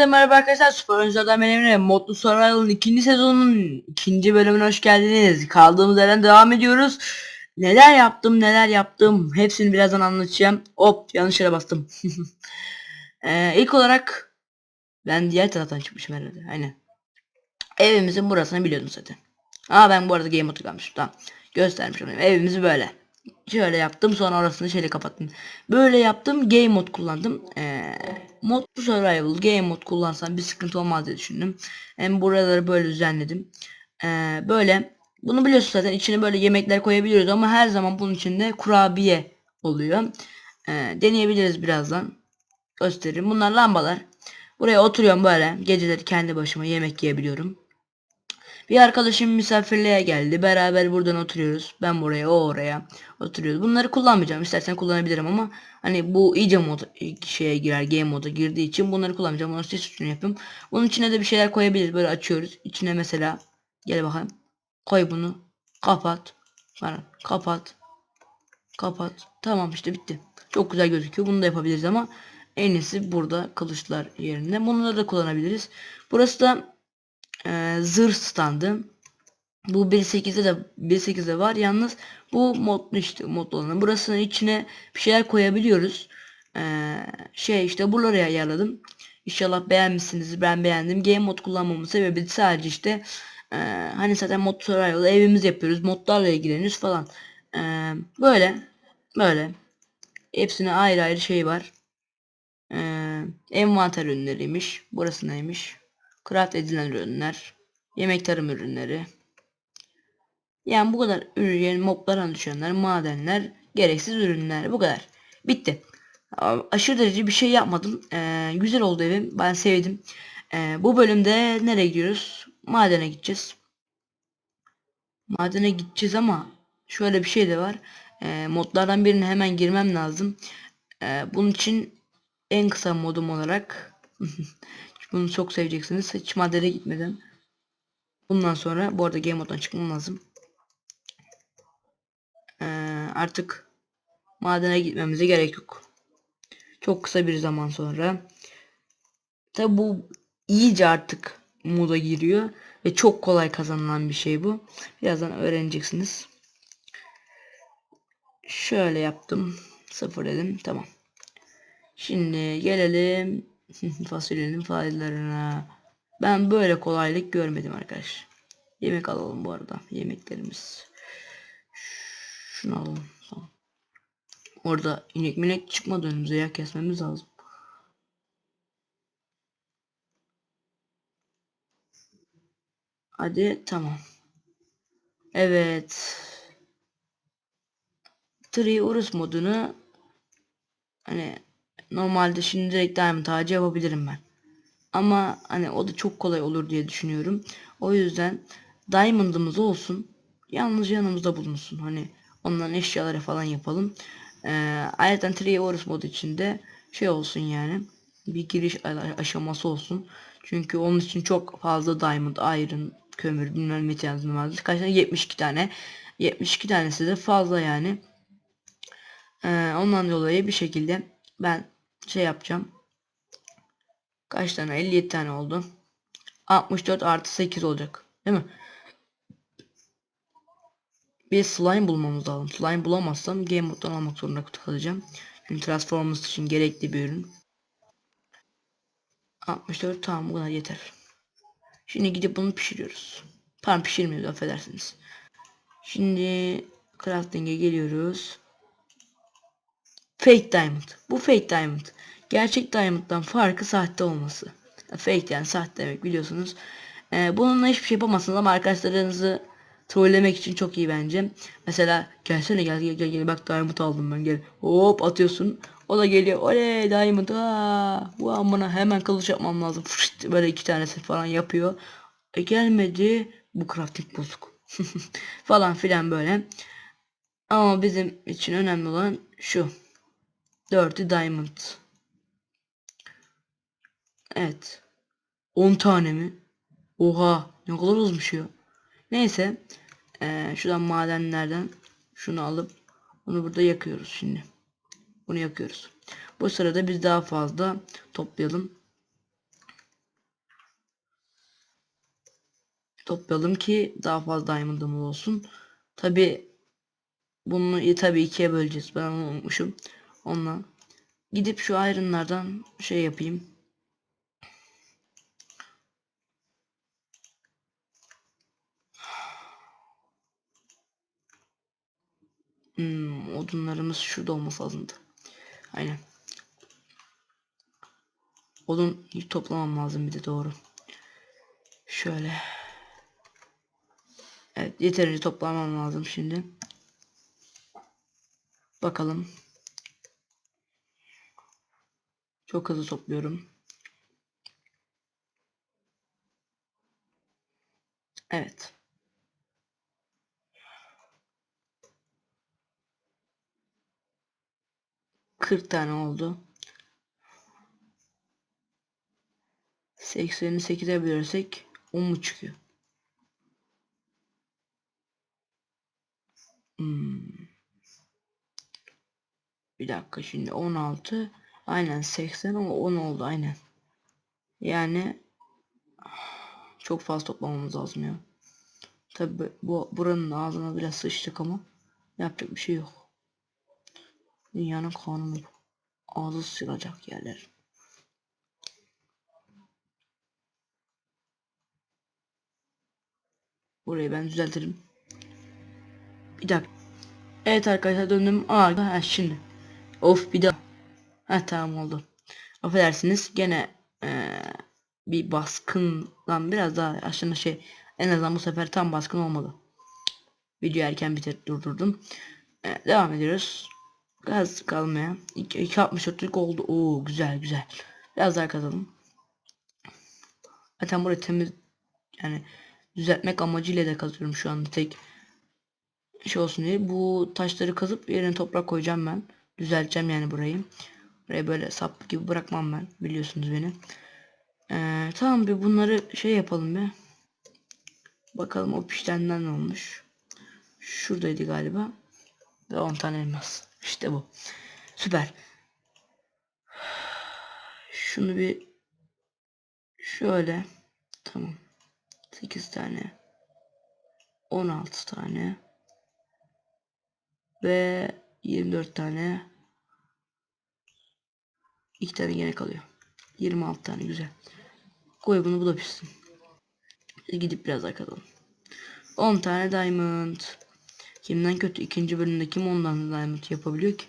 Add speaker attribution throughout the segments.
Speaker 1: Hepinize merhaba arkadaşlar. Süper Oyunculardan benim Emre. Modlu Survival'ın ikinci sezonunun ikinci bölümüne hoş geldiniz. Kaldığımız yerden devam ediyoruz. Neler yaptım neler yaptım hepsini birazdan anlatacağım. Hop yanlış yere bastım. ee, ilk olarak ben diğer taraftan çıkmışım herhalde. Aynen. Evimizin burasını biliyordum zaten. Aa ben bu arada game modu kalmışım. Tamam. Göstermişim. Evimizi böyle. Şöyle yaptım sonra orasını şöyle kapattım. Böyle yaptım game mod kullandım. Ee, modlu survival game mod kullansam bir sıkıntı olmaz diye düşündüm. Hem buraları böyle düzenledim. Ee, böyle bunu biliyorsun zaten içine böyle yemekler koyabiliyoruz ama her zaman bunun içinde kurabiye oluyor. Ee, deneyebiliriz birazdan. Göstereyim. Bunlar lambalar. Buraya oturuyorum böyle. Geceleri kendi başıma yemek yiyebiliyorum. Bir arkadaşım misafirliğe geldi. Beraber buradan oturuyoruz. Ben buraya, o oraya oturuyoruz. Bunları kullanmayacağım. İstersen kullanabilirim ama hani bu iyice mod şeye girer, game moda girdiği için bunları kullanmayacağım. Bunu ses için yapıyorum. Bunun içine de bir şeyler koyabiliriz. Böyle açıyoruz. İçine mesela gel bakalım. Koy bunu. Kapat. Kapat. Kapat. Tamam işte bitti. Çok güzel gözüküyor. Bunu da yapabiliriz ama en iyisi burada kılıçlar yerine. Bunları da kullanabiliriz. Burası da e, zırh standı. Bu 1.8'de de 1.8'de var. Yalnız bu modlu işte modlu olan. Burasının içine bir şeyler koyabiliyoruz. Ee, şey işte buraları ayarladım. İnşallah beğenmişsiniz. Ben beğendim. Game mod kullanmamın sebebi sadece işte e, hani zaten mod survival evimiz yapıyoruz. Modlarla ilgileniyoruz falan. Ee, böyle böyle hepsine ayrı ayrı şey var. Ee, envanter ürünleriymiş. Burası neymiş? Craft edilen ürünler. Yemek tarım ürünleri. Yani bu kadar ürün yani moblardan düşenler, madenler, gereksiz ürünler bu kadar. Bitti. Aşırı derece bir şey yapmadım. Ee, güzel oldu evim. Ben sevdim. Ee, bu bölümde nereye gidiyoruz? Madene gideceğiz. Madene gideceğiz ama şöyle bir şey de var. Ee, modlardan birine hemen girmem lazım. Ee, bunun için en kısa modum olarak bunu çok seveceksiniz. Hiç madene gitmeden. Bundan sonra bu arada game moddan çıkmam lazım. Ee, artık madene gitmemize gerek yok. Çok kısa bir zaman sonra. Tabi bu iyice artık moda giriyor ve çok kolay kazanılan bir şey bu. Birazdan öğreneceksiniz. Şöyle yaptım. Sıfır dedim. Tamam. Şimdi gelelim fasulyenin faydalarına. Ben böyle kolaylık görmedim arkadaş. Yemek alalım bu arada. Yemeklerimiz. Şunu alalım. Tamam. Orada inek minek çıkmadı önümüze ya kesmemiz lazım. Hadi tamam. Evet. Tree Urus modunu hani normalde şimdi direkt diamond ağacı yapabilirim ben. Ama hani o da çok kolay olur diye düşünüyorum. O yüzden diamond'ımız olsun. Yalnız yanımızda bulunsun. Hani onların eşyaları falan yapalım. Ee, ayrıca Tree Urus modu içinde şey olsun yani. Bir giriş aşaması olsun. Çünkü onun için çok fazla diamond, iron, kömür bilmem ne ihtiyacım vardı. Kaç tane? 72 tane. 72 tanesi de fazla yani. Ee, ondan dolayı bir şekilde ben şey yapacağım. Kaç tane? 57 tane oldu. 64 artı 8 olacak. Değil mi? Bir slime bulmamız lazım. Slime bulamazsam game moddan almak zorunda kalacağım. Çünkü Transformers için gerekli bir ürün. 64 tamam bu kadar yeter. Şimdi gidip bunu pişiriyoruz. Pardon pişirmiyoruz affedersiniz. Şimdi crafting'e geliyoruz. Fake diamond. Bu fake diamond. Gerçek diamond'dan farkı sahte olması. Fake yani sahte demek biliyorsunuz. Ee, bununla hiçbir şey yapamazsınız ama arkadaşlarınızı trollemek için çok iyi bence. Mesela gelsene gel gel gel, gel bak diamond aldım ben gel. Hop atıyorsun. O da geliyor. Oley diamond. Aa, bu amına hemen kılıç yapmam lazım. Fışt, böyle iki tanesi falan yapıyor. E gelmedi. Bu crafting bozuk. falan filan böyle. Ama bizim için önemli olan şu. 4'ü diamond. Evet. 10 tane mi? Oha ne kadar uzmuş ya. Neyse. Ee, şuradan madenlerden şunu alıp bunu burada yakıyoruz şimdi. Bunu yakıyoruz. Bu sırada biz daha fazla toplayalım. Toplayalım ki daha fazla diamond'ımız olsun. Tabi bunu tabi ikiye böleceğiz. Ben onu unutmuşum. Onunla gidip şu iron'lardan şey yapayım. Hmm, odunlarımız şurada olması lazımdı. Aynen. Odun toplamam lazım bir de doğru. Şöyle. Evet yeterince toplamam lazım şimdi. Bakalım. Çok hızlı topluyorum. Evet. Kırk tane oldu. 80'i 8'e bölersek 10 mu çıkıyor? Hmm. Bir dakika şimdi 16 aynen 80 ama 10 oldu aynen. Yani çok fazla toplamamız lazım ya. Tabi bu buranın ağzına biraz sıçtık ama yapacak bir şey yok. Dünyanın kanunu. Ağzı sıçrayacak yerler. Burayı ben düzeltirim. Bir dakika. Evet arkadaşlar döndüm. Aa ha, şimdi. Of bir daha. Ha tamam oldu. Affedersiniz gene ee, bir baskından biraz daha aşağıda şey en azından bu sefer tam baskın olmadı. Video erken bitir durdurdum. Evet, devam ediyoruz. Gaz kalmaya. 2.64'lük oldu. Oo güzel güzel. Biraz daha kazalım. Zaten burayı temiz yani düzeltmek amacıyla da kazıyorum şu anda tek şey olsun diye. Bu taşları kazıp yerine toprak koyacağım ben. Düzelteceğim yani burayı. Buraya böyle sap gibi bırakmam ben. Biliyorsunuz beni. Ee, tamam bir bunları şey yapalım be. Bakalım o piştenden ne olmuş. Şuradaydı galiba. Ve 10 tane elmas. İşte bu. Süper. Şunu bir şöyle. Tamam. 8 tane. 16 tane. Ve 24 tane. 2 tane gene kalıyor. 26 tane güzel. Koy bunu bu pişsin. Gidip biraz daha kazalım. 10 tane diamond. Kimden kötü? ikinci bölümde kim ondan diamond yapabiliyor ki?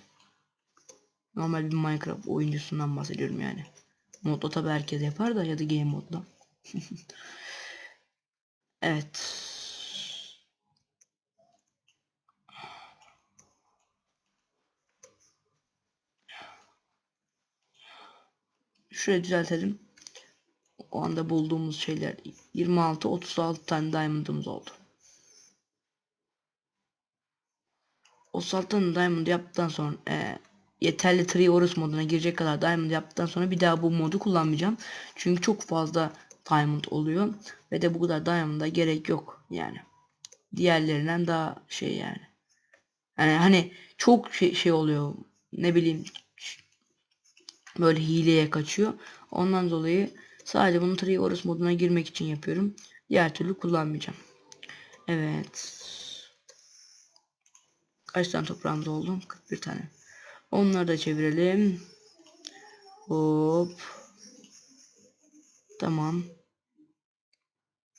Speaker 1: Normal bir Minecraft oyuncusundan bahsediyorum yani. Modda tabi herkes yapar da ya da game modda. evet. Şurayı düzeltelim. O anda bulduğumuz şeyler 26 36 tane diamond'ımız oldu. 36 tane diamond yaptıktan sonra e, yeterli Triorus moduna girecek kadar diamond yaptıktan sonra bir daha bu modu kullanmayacağım. Çünkü çok fazla diamond oluyor ve de bu kadar diamond'a gerek yok yani. Diğerlerinden daha şey yani. Yani hani çok şey, şey oluyor. Ne bileyim böyle hileye kaçıyor. Ondan dolayı sadece bunu Triorus moduna girmek için yapıyorum. Diğer türlü kullanmayacağım. Evet. Kaç tane toprağımız oldu? 41 tane. Onları da çevirelim. Hop. Tamam.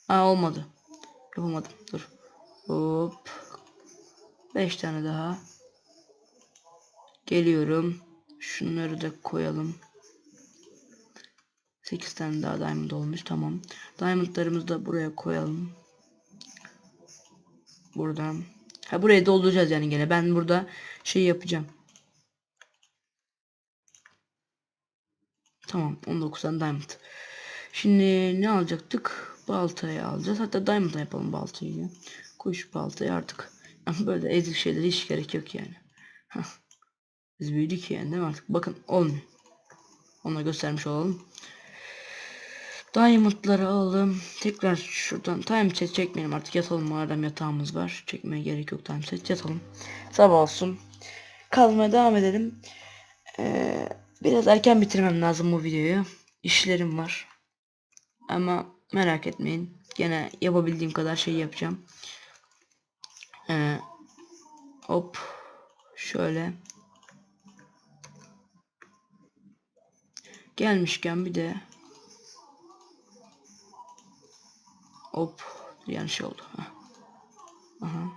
Speaker 1: Aa olmadı. Yapamadım. Dur. Hop. 5 tane daha. Geliyorum. Şunları da koyalım. 8 tane daha diamond olmuş. Tamam. Diamondlarımızı da buraya koyalım. Buradan. Ha buraya dolduracağız yani gene. Ben burada şey yapacağım. Tamam 19 tane diamond. Şimdi ne alacaktık? Baltayı alacağız. Hatta diamond yapalım baltayı. Kuş baltayı artık. Böyle ezik şeylere hiç gerek yok yani. Biz büyüdük yani değil mi artık? Bakın olmuyor. Ona göstermiş olalım. Diamond'ları alalım. Tekrar şuradan time set çekmeyelim artık yatalım madem yatağımız var. Çekmeye gerek yok time set yatalım. Sabah olsun. Kalmaya devam edelim. Ee, biraz erken bitirmem lazım bu videoyu. İşlerim var. Ama merak etmeyin. Gene yapabildiğim kadar şey yapacağım. Ee, hop. Şöyle. Gelmişken bir de hop yanlış oldu. Aha.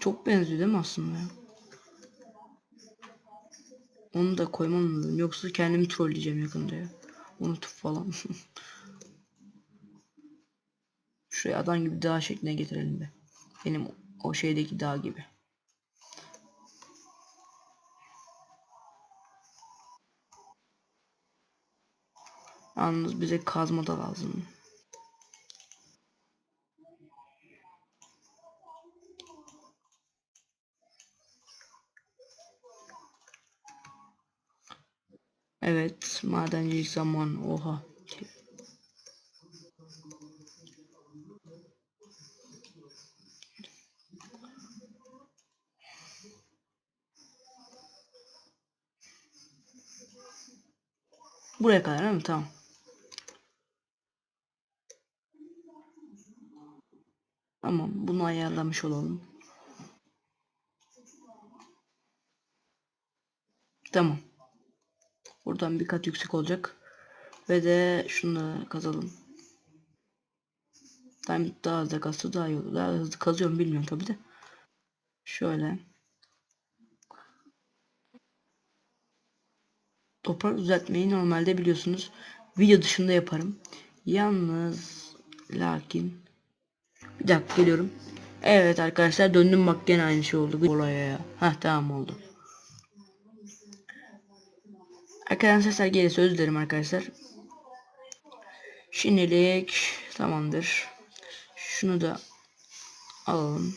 Speaker 1: Çok benziyor değil mi aslında? Onu da koymam lazım. Yoksa kendimi trolleyeceğim yakında ya. Unutup falan. Şuraya adam gibi dağ şekline getirelim be. Benim o şeydeki dağ gibi. Yalnız bize kazma da lazım. Evet, madencilik zaman. Oha. Buraya kadar değil mi? Tamam. Tamam, bunu ayarlamış olalım. Tamam. Buradan bir kat yüksek olacak. Ve de şunu kazalım. Time daha hızlı kazsa daha iyi olur. Daha hızlı kazıyorum bilmiyorum tabi de. Şöyle. Toprak düzeltmeyi normalde biliyorsunuz video dışında yaparım. Yalnız lakin bir dakika geliyorum. Evet arkadaşlar döndüm bak gene aynı şey oldu. Olaya ya. Heh tamam oldu. Arkadan sesler gelirse özür dilerim arkadaşlar. Şimdilik tamamdır. Şunu da alalım.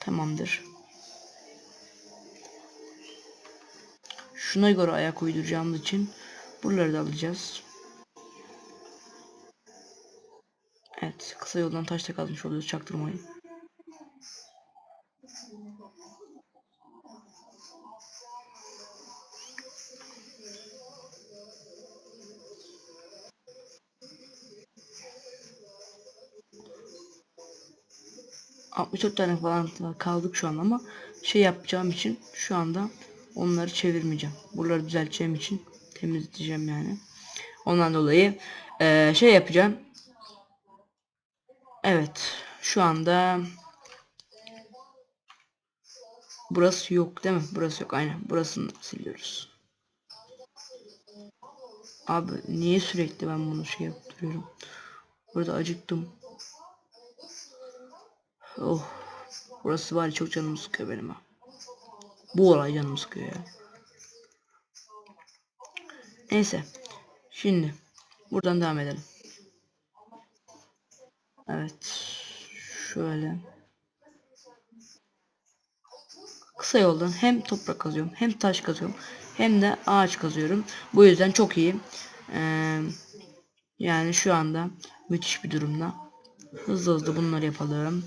Speaker 1: Tamamdır. Şuna göre ayak uyduracağımız için buraları da alacağız. Evet kısa yoldan taşta kazmış oluyoruz çaktırmayın. 64 tane falan kaldık şu an ama şey yapacağım için şu anda onları çevirmeyeceğim. Buraları düzelteceğim için temizleyeceğim yani. Ondan dolayı e, şey yapacağım. Evet şu anda burası yok değil mi? Burası yok aynen. Burasını siliyoruz. Abi niye sürekli ben bunu şey yaptırıyorum? Burada acıktım. Oh. Burası var çok canımı sıkıyor benim ha. Bu olay canımı sıkıyor ya. Neyse. Şimdi buradan devam edelim. Evet. Şöyle. Kısa yoldan hem toprak kazıyorum hem taş kazıyorum hem de ağaç kazıyorum. Bu yüzden çok iyi. Ee, yani şu anda müthiş bir durumda. Hızlı hızlı bunları yapalım.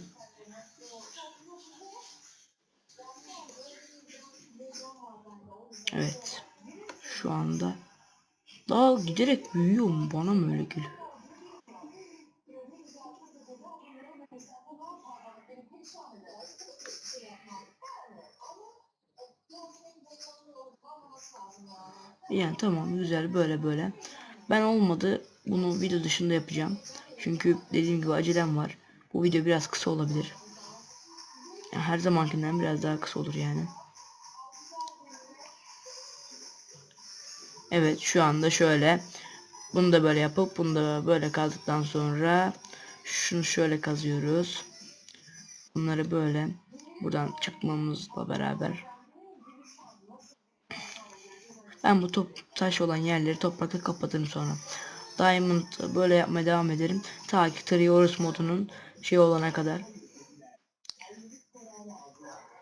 Speaker 1: Evet. Şu anda daha giderek büyüyor mu? Bana mı öyle geliyor? Yani tamam güzel böyle böyle. Ben olmadı bunu video dışında yapacağım. Çünkü dediğim gibi acelem var. Bu video biraz kısa olabilir. Yani her zamankinden biraz daha kısa olur yani. Evet şu anda şöyle. Bunu da böyle yapıp bunu da böyle kazdıktan sonra şunu şöyle kazıyoruz. Bunları böyle buradan çıkmamızla beraber ben bu top taş olan yerleri toprakla kapatırım sonra. Diamond böyle yapmaya devam ederim. Ta ki Triorus modunun şey olana kadar.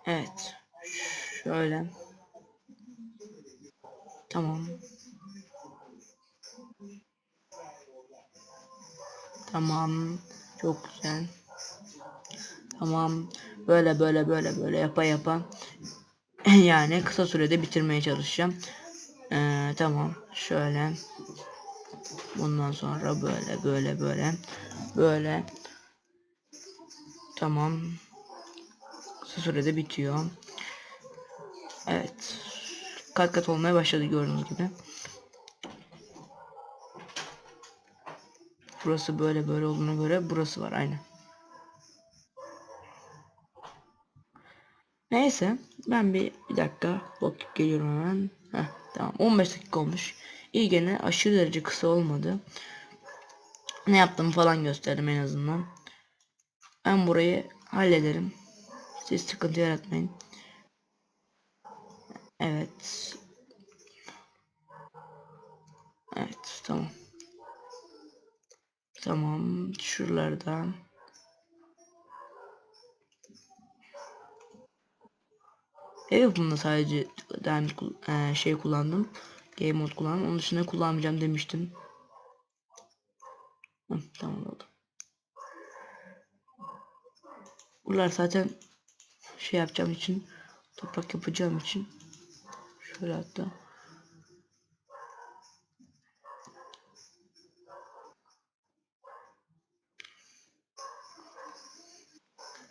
Speaker 1: Evet. Şöyle. Tamam. Tamam. Çok güzel. Tamam. Böyle böyle böyle böyle yapa yapa. yani kısa sürede bitirmeye çalışacağım. Ee, tamam. Şöyle. Bundan sonra böyle böyle böyle. Böyle. Tamam. Kısa sürede bitiyor. Evet. Kat kat olmaya başladı gördüğünüz gibi. Burası böyle böyle olduğuna göre burası var aynı. Neyse ben bir, bir dakika bakıp geliyorum hemen. Heh, tamam 15 dakika olmuş. İyi gene aşırı derece kısa olmadı. Ne yaptım falan gösterdim en azından. Ben burayı hallederim. Siz sıkıntı yaratmayın. Evet. Evet tamam. Tamam şuralarda. Ev yapımında sadece diamond e, şey kullandım. Game mode kullandım. Onun dışında kullanmayacağım demiştim. Hı, tamam oldu. Buralar zaten şey yapacağım için toprak yapacağım için şöyle hatta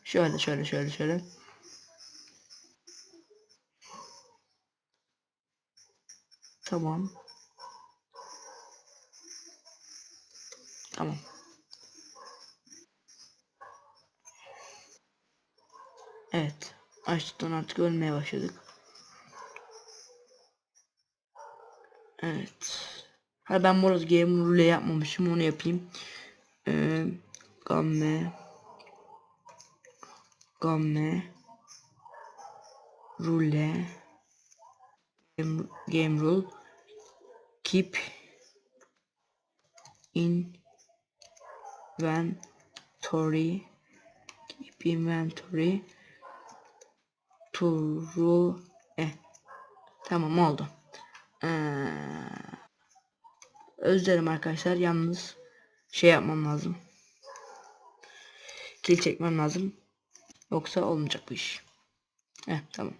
Speaker 1: şöyle şöyle şöyle şöyle tamam. Tamam. Evet açlıktan artık ölmeye başladık. Evet. Ha ben Moros Game Rule yapmamışım onu yapayım. Ee, gamme gamme rule. Game, game rule keep inventory keep inventory to rule eh tamam oldu. Ee, özlerim arkadaşlar yalnız şey yapmam lazım. Kil çekmem lazım. Yoksa olmayacak bu iş. Eh tamam.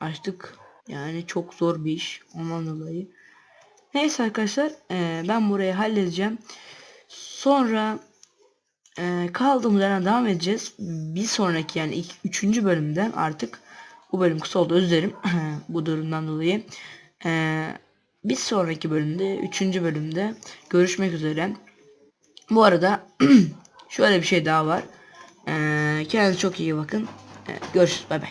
Speaker 1: Açtık. Yani çok zor bir iş. Ondan dolayı. Neyse arkadaşlar. e, ben burayı halledeceğim. Sonra e, kaldığımız yerden devam edeceğiz. Bir sonraki yani ilk, üçüncü bölümden artık bu bölüm kısa oldu özür dilerim bu durumdan dolayı. E, bir sonraki bölümde üçüncü bölümde görüşmek üzere. Bu arada şöyle bir şey daha var. E, kendinize çok iyi bakın. E, görüşürüz. Bay bay.